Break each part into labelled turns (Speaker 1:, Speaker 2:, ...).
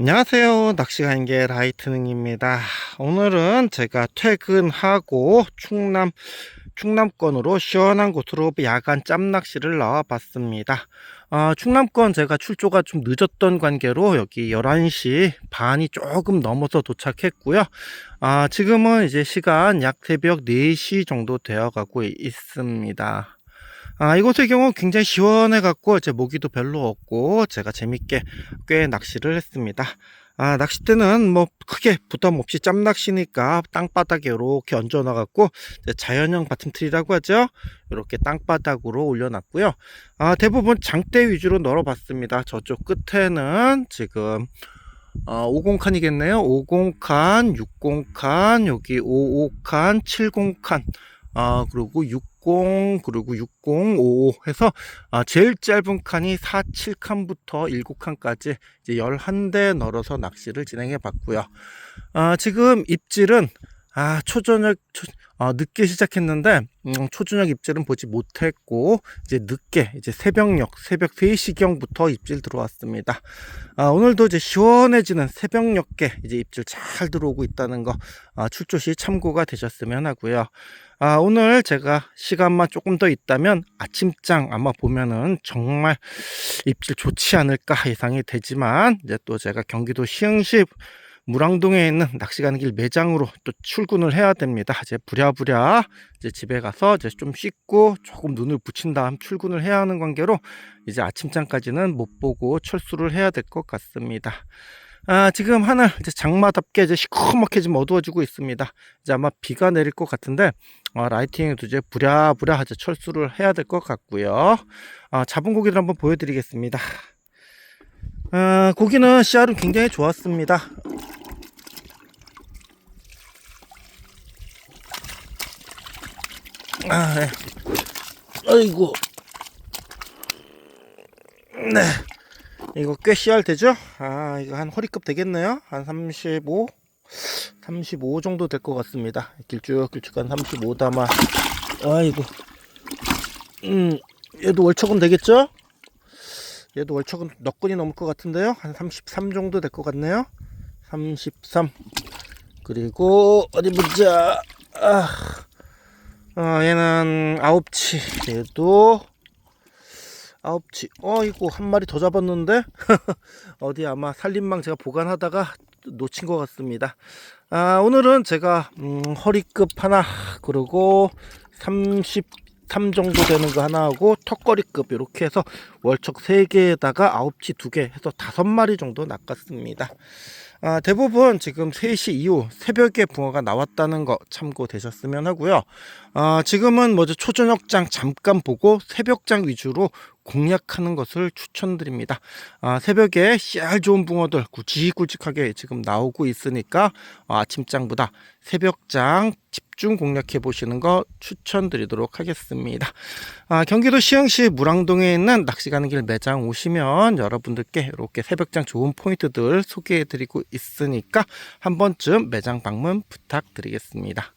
Speaker 1: 안녕하세요. 낚시가인게 라이트닝입니다. 오늘은 제가 퇴근하고 충남, 충남권으로 시원한 곳으로 야간 짬낚시를 나와 봤습니다. 어, 충남권 제가 출조가 좀 늦었던 관계로 여기 11시 반이 조금 넘어서 도착했고요. 아, 지금은 이제 시간 약 새벽 4시 정도 되어 가고 있습니다. 아, 이곳의 경우 굉장히 시원해 갖고 이제 모기도 별로 없고 제가 재밌게 꽤 낚시를 했습니다. 아, 낚싯대는 뭐 크게 부담 없이 짬 낚시니까 땅바닥에 이렇게 얹어 놔갖고 자연형 바텀틀이라고 하죠. 이렇게 땅바닥으로 올려놨고요. 아, 대부분 장대 위주로 널어봤습니다. 저쪽 끝에는 지금 어, 50칸이겠네요. 50칸, 60칸, 여기 55칸, 70칸, 아, 그리고 60, 그리고 60, 55 해서 아, 제일 짧은 칸이 4, 7칸부터 7칸까지 이제 11대 널어서 낚시를 진행해 봤고요. 아, 지금 입질은 아, 초저녁, 초, 아, 늦게 시작했는데, 음, 초저녁 입질은 보지 못했고, 이제 늦게, 이제 새벽녘, 새벽 3시경부터 입질 들어왔습니다. 아, 오늘도 이제 시원해지는 새벽녘에 이제 입질 잘 들어오고 있다는 거, 아, 출조 시 참고가 되셨으면 하고요. 아, 오늘 제가 시간만 조금 더 있다면 아침장 아마 보면은 정말 입질 좋지 않을까 예상이 되지만, 이제 또 제가 경기도 시흥시 무랑동에 있는 낚시 가는 길 매장으로 또 출근을 해야 됩니다. 이제 부랴부랴 이제 집에 가서 이제 좀 씻고 조금 눈을 붙인 다음 출근을 해야 하는 관계로 이제 아침장까지는 못 보고 철수를 해야 될 것 같습니다. 아, 지금 하늘 이제 장마답게 이제 시커멓게 좀 어두워지고 있습니다. 이제 아마 비가 내릴 것 같은데 아, 라이팅에도 이제 부랴부랴 이제 철수를 해야 될 것 같고요. 아, 잡은 고기를 한번 보여드리겠습니다. 아, 고기는 씨알은 굉장히 좋았습니다. 아, 네. 아이고. 네. 이거 꽤 씨알 되죠? 아, 이거 한 허리급 되겠네요? 한 35? 35 정도 될 것 같습니다. 길쭉길쭉한 35 담아. 아이고. 음, 얘도 월척은 되겠죠? 얘도 월척은 넉 근이 넘을 것 같은데요? 한 33 정도 될 것 같네요? 33. 그리고, 어디 보자. 아. 어, 얘는 아홉치. 얘도 아홉치. 어, 이거 한 마리 더 잡았는데? 어디 아마 살림망 제가 보관하다가 놓친 것 같습니다. 아, 오늘은 제가, 음, 허리급 하나, 그리고 33 정도 되는 거 하나 하고, 턱걸이급 이렇게 해서 월척 3개에다가 아홉치 2개 해서 5마리 정도 낚았습니다. 아, 대부분 지금 3시 이후 새벽에 붕어가 나왔다는 거 참고되셨으면 하고요. 아, 지금은 먼저 초저녁장 잠깐 보고 새벽장 위주로 공략하는 것을 추천드립니다. 아, 새벽에 씨알 좋은 붕어들 굵직굵직하게 지금 나오고 있으니까 어, 아침장보다 새벽장 집중 공략해 보시는 거 추천드리도록 하겠습니다. 아, 경기도 시흥시 무랑동에 있는 낚시 가는 길 매장 오시면 여러분들께 이렇게 새벽장 좋은 포인트들 소개해 드리고 있으니까 한 번쯤 매장 방문 부탁드리겠습니다.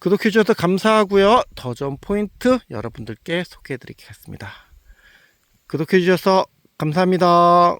Speaker 1: 구독해 주셔서 감사하고요. 더 좋은 포인트 여러분들께 소개해 드리겠습니다. 구독해 주셔서 감사합니다.